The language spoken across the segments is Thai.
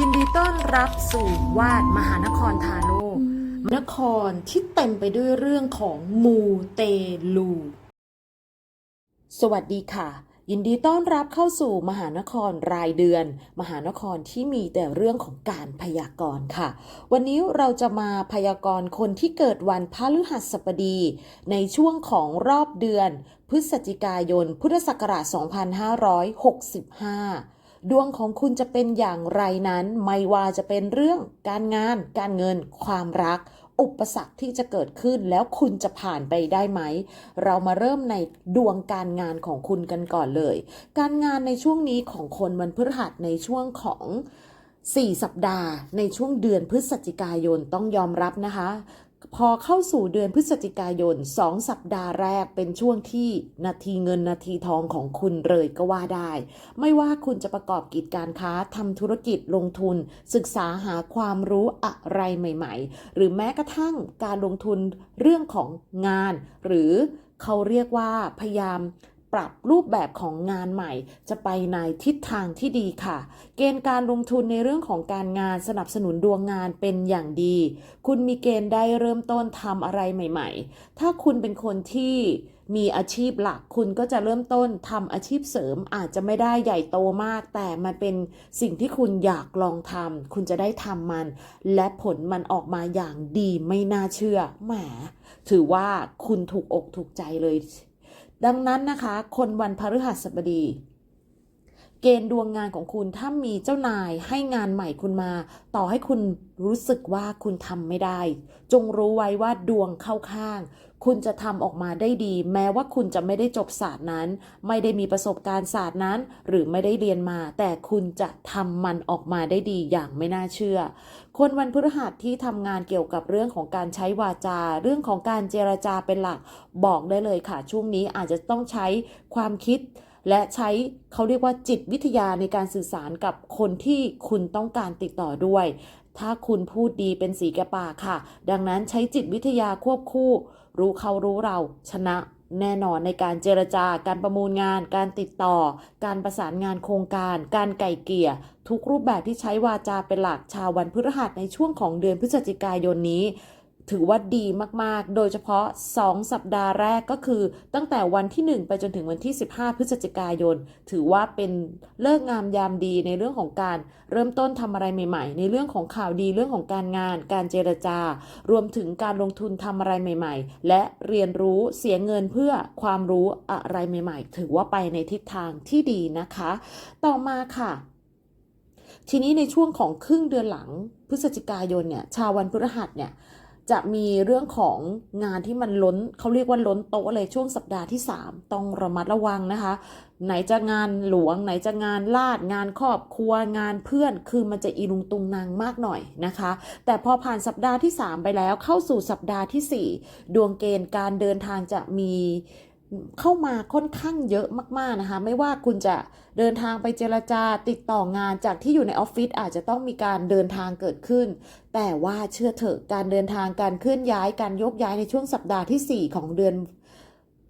ยินดีต้อนรับสู่วาดมหานครทาโร่นครที่เต็มไปด้วยเรื่องของมูเตลู สวัสดีค่ะ ยินดีต้อนรับเข้าสู่มหานครรายเดือน มหานครที่มีแต่เรื่องของการพยากรณ์ค่ะ วันนี้เราจะมาพยากรณ์คนที่เกิดวันพฤหัสบดี ในช่วงของรอบเดือน พฤศจิกายน พุทธศักราช 2565 ดวงของคุณจะเป็นอย่างไรนั้น ไม่ว่าจะเป็นเรื่องการงาน การเงิน ความรัก อุปสรรคที่จะเกิดขึ้นแล้วคุณจะผ่านไปได้ไหม เรามาเริ่มในดวงการงานของคุณกันก่อนเลย การงานในช่วงนี้ของคนวันพฤหัสในช่วงของ4 สัปดาห์ในช่วงเดือนพฤศจิกายนต้องยอมรับนะคะ พอเข้าสู่เดือนพฤศจิกายน 2 สัปดาห์แรกเป็นช่วงที่นาทีเงินนาทีทองของคุณเลยก็ว่าได้ ไม่ว่าคุณจะประกอบกิจการค้าทำธุรกิจลงทุน ศึกษาหาความรู้อะไรใหม่ ๆ หรือแม้กระทั่งการลงทุนเรื่องของงาน หรือเขาเรียกว่าพยายาม ปรับรูปแบบของงานใหม่ จะไปในทิศทางที่ดีค่ะ เกณฑ์การลงทุนในเรื่องของการงานสนับสนุนดวงงานเป็นอย่างดี คุณมีเกณฑ์ได้เริ่มต้นทำอะไรใหม่ ๆ ถ้าคุณเป็นคนที่มีอาชีพหลักคุณก็จะเริ่มต้นทำอาชีพเสริมอาจจะไม่ได้ใหญ่โตมาก แต่มันเป็นสิ่งที่คุณอยากลองทำคุณจะได้ทำมัน และผลมันออกมาอย่างดีไม่น่าเชื่อแหมถือว่าคุณถูกอกถูกใจเลย ดังนั้นนะคะ คนวันพฤหัสบดี เกณฑ์ดวงงานของคุณถ้ามีเจ้านายให้งานใหม่คุณมา ต่อให้คุณรู้สึกว่าคุณทำไม่ได้ จงรู้ไว้ว่าดวงเข้าข้าง คุณจะทำออกมาได้ดี แม้ว่าคุณจะไม่ได้จบศาสตร์นั้น ไม่ได้มีประสบการณ์ศาสตร์นั้น หรือไม่ได้เรียนมา แต่คุณจะทำมันออกมาได้ดีอย่างไม่น่าเชื่อ คนวันพฤหัสที่ทำงานเกี่ยวกับเรื่องของการใช้วาจา เรื่องของการเจรจาเป็นหลัก บอกได้เลยค่ะ ช่วงนี้อาจจะต้องใช้ความคิด และใช้เขาเรียกว่าจิตวิทยาในการสื่อสารกับคนที่คุณต้องการติดต่อด้วย ถ้าคุณพูดดีเป็นสีแก่ปากค่ะ ดังนั้นใช้จิตวิทยาควบคู่ รู้เขารู้เราชนะแน่นอนในการเจรจาการประมูลงาน การติดต่อ การประสานงานโครงการ การไก่เกลี่ย ทุกรูปแบบที่ใช้วาจาเป็นหลักชาววันพฤหัสในช่วงของเดือนพฤศจิกายนนี้ ถือว่าดีมากๆ โดยเฉพาะ 2 สัปดาห์แรกก็คือ ตั้งแต่วันที่ 1 ไปจนถึงวันที่ 15 พฤศจิกายน ถือว่าเป็นเลิกงามยามดีในเรื่องของการเริ่มต้นทำอะไรใหม่ ๆ ในเรื่องของข่าวดีเรื่องของการงาน การเจรจา รวมถึงการลงทุนทำอะไรใหม่ ๆ และเรียนรู้เสียเงินเพื่อความรู้อะไรใหม่ ๆ ถือว่าไปในทิศทางที่ดีนะคะ ต่อมาค่ะทีนี้ในช่วงของครึ่งเดือนหลังพฤศจิกายนเนี่ยชาววันพฤหัสเนี่ย จะมีเรื่องของงานที่มันล้นเขาเรียกว่าล้นโต๊ะเลยช่วงสัปดาห์ที่ 3 ต้องระมัดระวังนะคะ ไหนจะงานหลวง ไหนจะงานลาด งานครอบครัวงานเพื่อนคือมันจะอีลุงตุงนางมากหน่อยนะคะ แต่พอผ่านสัปดาห์ที่ 3 ไปแล้วเข้าสู่สัปดาห์ทีสี่4 ดวงเกณฑ์การเดินทางจะมี เข้ามาค่อนข้างเยอะมาก ๆ นะคะ ไม่ว่าคุณจะเดินทางไปเจรจาติดต่องานจากที่อยู่ในออฟฟิศอาจจะต้องมีการเดินทางเกิดขึ้น แต่ว่าเชื่อเถอะการเดินทางการเคลื่อนย้ายการยกย้ายในช่วงสัปดาห์ทีสี่4 ของเดือน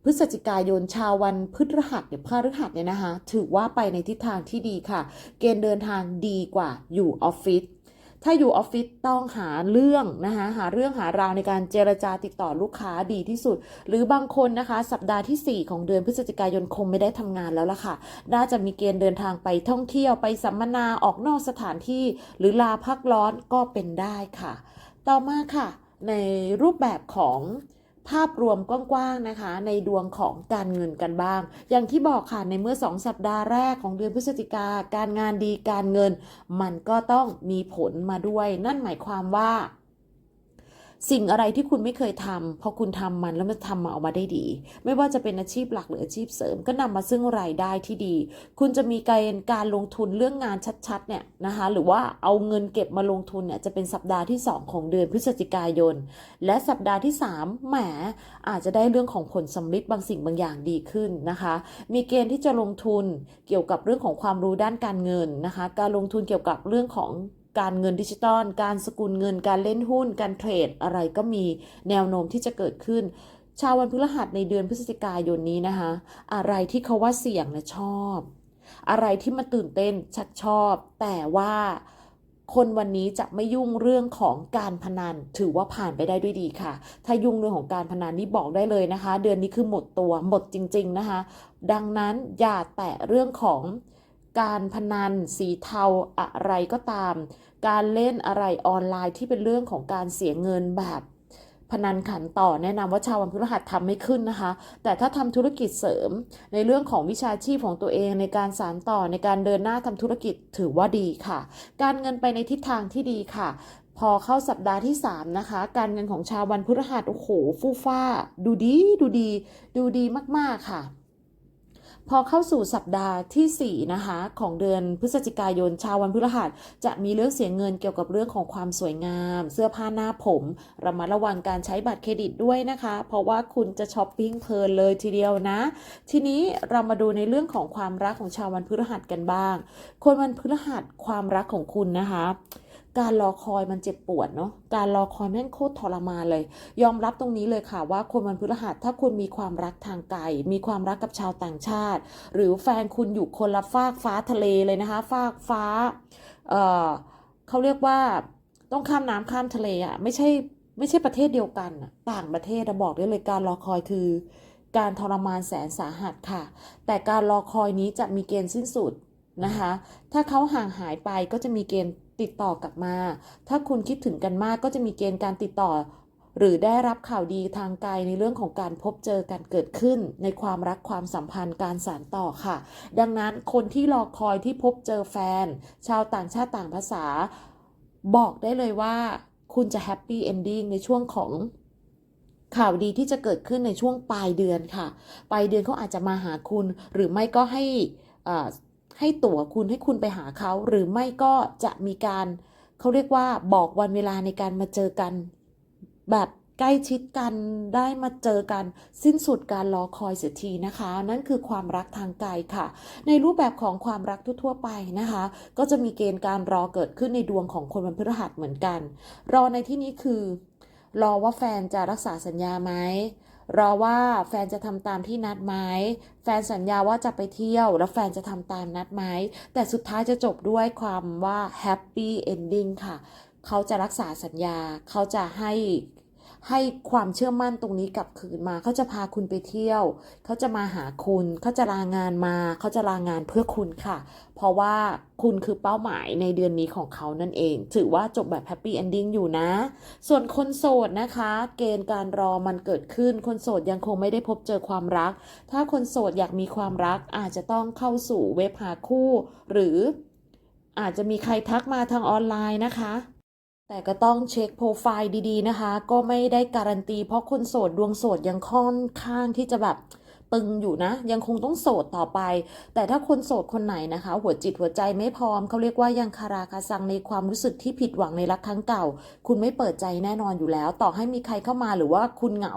พฤศจิกายนชาววันพฤหัสเนี่ยพฤหัสเนี่ยนะคะถือว่าไปในทิศทางที่ดีค่ะ เกณฑ์เดินทางดีกว่าอยู่ออฟฟิศ ถ้าอยู่ออฟฟิศต้องหาเรื่องนะคะหาเรื่องหาราวในการเจรจาติดต่อลูกค้าดีที่สุด หรือบางคนนะคะ สัปดาห์ที่ 4 ของเดือนพฤศจิกายนคงไม่ได้ทำงานแล้วล่ะค่ะ น่าจะมีเกณฑ์เดินทางไปท่องเที่ยวไปสัมมนาออกนอกสถานที่ หรือลาพักร้อนก็เป็นได้ค่ะ ต่อมาค่ะ ในรูปแบบของ ภาพรวมกว้างๆนะคะ ในดวงของการเงินกันบ้าง อย่างที่บอกค่ะในเมื่อ 2 สัปดาห์แรกของเดือนพฤศจิกาการงานดีการเงิน มันก็ต้องมีผลมาด้วย นั่นหมายความว่า สิ่งอะไรที่คุณไม่เคยทำพอคุณทำมันแล้วมันทำมาออกมาได้ดี ไม่ว่าจะเป็นอาชีพหลักหรืออาชีพเสริม ก็นำมาซึ่งรายได้ที่ดี คุณจะมีการการลงทุนเรื่องงานชัดๆเนี่ยนะคะหรือว่าเอาเงินเก็บมาลงทุนเนี่ยจะเป็นสัปดาห์ที่ 2 ของเดือนพฤศจิกายน และสัปดาห์ที่ 3 แหมอาจจะได้เรื่องของผลสำลิดบางสิ่งบางอย่างดีขึ้นนะคะ มีเกณฑ์ที่จะลงทุนเกี่ยวกับเรื่องของความรู้ด้านการเงินนะคะ การลงทุนเกี่ยวกับเรื่องของ การเงินดิจิตอล การสกุลเงิน การเล่นหุ้น การเทรด อะไรก็มีแนวโน้มที่จะเกิดขึ้น ชาววันพฤหัสในเดือนพฤศจิกายนนี้นะคะ อะไรที่เขาว่าเสี่ยงนะชอบ อะไรที่มันตื่นเต้นชักชอบ แต่ว่าคนวันนี้จะไม่ยุ่งเรื่องของการพนัน ถือว่าผ่านไปได้ด้วยดีค่ะ ถ้ายุ่งเรื่องของการพนันนี่บอกได้เลยนะคะ เดือนนี้คือหมดตัวหมดจริง ๆนะคะ ดังนั้นอย่าแตะเรื่องของ การพนัน สีเทาอะไรก็ตาม การเล่นอะไรออนไลน์ที่เป็นเรื่องของการเสียเงินแบบพนันขันต่อแนะนำว่าชาววันพฤหัสทำไม่ขึ้นนะคะ แต่ถ้าทำธุรกิจเสริมในเรื่องของวิชาชีพของตัวเองในการสานต่อในการเดินหน้าทำธุรกิจถือว่าดีค่ะ การเงินไปในทิศทางที่ดีค่ะ พอเข้าสัปดาห์ที่ 3 นะคะ การเงินของชาววันพฤหัสโอ้โหฟู่ฟ้า ดูดีดูดี ดูดีมากๆค่ะ พอเข้าสู่สัปดาห์ทีสี่ 4 นะคะ ของเดือนพฤศจิกายนชาววันพฤหัส จะมีเรื่องเสียเงินเกี่ยวกับเรื่องของความสวยงาม เสื้อผ้าหน้าผมระมัดระวังการใช้บัตรเครดิตด้วยนะคะ เพราะว่าคุณจะช้อปปิ้งเพลินเลยทีเดียวนะ ทีนี้เรามาดูในเรื่องของความรักของชาววันพฤหัสกันบ้าง คนวันพฤหัสความรักของคุณนะคะ การรอคอยมันเจ็บปวดเนาะ การรอคอยแม่งโคตรทรมานเลย ยอมรับตรงนี้เลยค่ะว่าคนวันพฤหัสถ้าคุณมีความรักทางไกล มีความรักกับชาวต่างชาติ หรือแฟนคุณอยู่คนละฟากฟ้าทะเลเลยนะคะ ฟากฟ้า เอ่อเขาเรียกว่าต้องข้ามน้ำข้ามทะเลอะไม่ใช่ไม่ใช่ประเทศเดียวกันอะต่างประเทศอะบอกได้เลยการรอคอยคือการทรมานแสนสาหัสค่ะ แต่การรอคอยนี้จะมีเกณฑ์สิ้นสุดนะคะ ถ้าเขาห่างหายไปก็จะมีเกณฑ์ ติดต่อกลับมา ถ้าคุณคิดถึงกันมากก็จะมีเกณฑ์การติดต่อ หรือได้รับข่าวดีทางไกลในเรื่องของการพบเจอกันเกิดขึ้น ในความรักความสัมพันธ์การสานต่อค่ะ ดังนั้นคนที่รอคอยที่พบเจอแฟน ชาวต่างชาติต่างภาษา บอกได้เลยว่า คุณจะแฮปปี้เอนดิ้งในช่วงของข่าวดีที่จะเกิดขึ้นในช่วงปลายเดือนค่ะ ปลายเดือนเขาอาจจะมาหาคุณ หรือไม่ก็ให้อ่า ให้ตั๋วคุณให้คุณไปหาเขาหรือไม่ก็จะมีการเขาเรียกว่าบอกวันเวลาในการมาเจอกัน แบบใกล้ชิดกันได้มาเจอกัน สิ้นสุดการรอคอยเสียทีนะคะ นั่นคือความรักทางไกลค่ะ ในรูปแบบของความรักทั่วๆไปนะคะ ก็จะมีเกณฑ์การรอเกิดขึ้นในดวงของคนวันพฤหัสเหมือนกัน รอในที่นี้คือ รอว่าแฟนจะรักษาสัญญาไหม รอว่าแฟนจะทำตามที่นัดไหมแฟนสัญญาว่าจะไปเที่ยว แล้วแฟนจะทำตามนัดไหมแต่สุดท้ายจะจบด้วยความว่า happy ending ค่ะ เขาจะรักษาสัญญา เขาจะให้ ให้ความเชื่อมั่นตรงนี้กลับคืนมาเขาจะพาคุณไปเที่ยว เขาจะมาหาคุณเขาจะลางานมา เขาจะลางานเพื่อคุณค่ะ เพราะว่าคุณคือเป้าหมายในเดือนนี้ของเขานั่นเอง ถือว่าจบแบบแฮปปี้เอนดิ้งอยู่นะ ส่วนคนโสดนะคะ เกณฑ์การรอมันเกิดขึ้น คนโสดยังคงไม่ได้พบเจอความรัก ถ้าคนโสดอยากมีความรักอาจจะต้องเข้าสู่เว็บหาคู่ หรืออาจจะมีใครทักมาทางออนไลน์นะคะ แต่ก็ต้องเช็คโปรไฟล์ดีๆนะคะ ก็ไม่ได้การันตี เพราะคนโสดดวงโสดยังค่อนข้างที่จะแบบตึงอยู่นะ ยังคงต้องโสดต่อไป แต่ถ้าคนโสดคนไหนนะคะ หัวจิตหัวใจไม่พร้อมเขาเรียกว่ายังคาราคาซังในความรู้สึกที่ผิดหวังในรักครั้งเก่า คุณไม่เปิดใจแน่นอนอยู่แล้ว ต่อให้มีใครเข้ามาหรือว่าคุณเหงา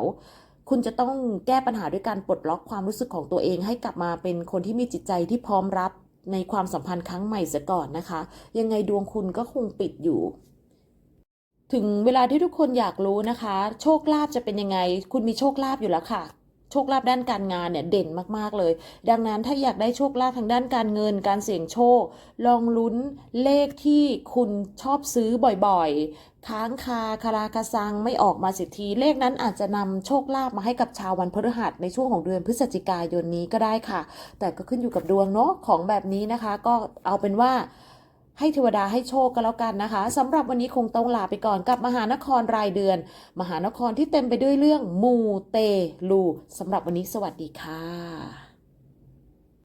คุณจะต้องแก้ปัญหาด้วยการปลดล็อกความรู้สึกของตัวเอง ให้กลับมาเป็นคนที่มีจิตใจที่พร้อมรับในความสัมพันธ์ครั้งใหม่เสียก่อนนะคะ ยังไงดวงคุณก็คงปิดอยู่ ถึงเวลาที่ทุกคนอยากรู้นะคะ โชคลาภจะเป็นยังไง คุณมีโชคลาภอยู่แล้วค่ะ โชคลาภด้านการงานเนี่ยเด่นมากๆเลย ดังนั้นถ้าอยากได้โชคลาภทางด้านการเงิน การเสี่ยงโชค ลองลุ้นเลขที่คุณชอบซื้อบ่อยๆ ค้างคาคาราคาซังไม่ออกมาสียที เลขนั้นอาจจะนำโชคลาภมาให้กับชาววันพฤหัสในช่วงของเดือนพฤศจิกายนนี้ก็ได้ค่ะ แต่ก็ขึ้นอยู่กับดวงเนาะของแบบนี้นะคะ ก็เอาเป็นว่า ให้เทวดาให้โชคกันแล้วกันนะคะสำหรับวันนี้คงต้องลาไปก่อนกับมหานครรายเดือน มหานครที่เต็มไปด้วยเรื่องมูเตลูสำหรับวันนี้สวัสดีค่ะ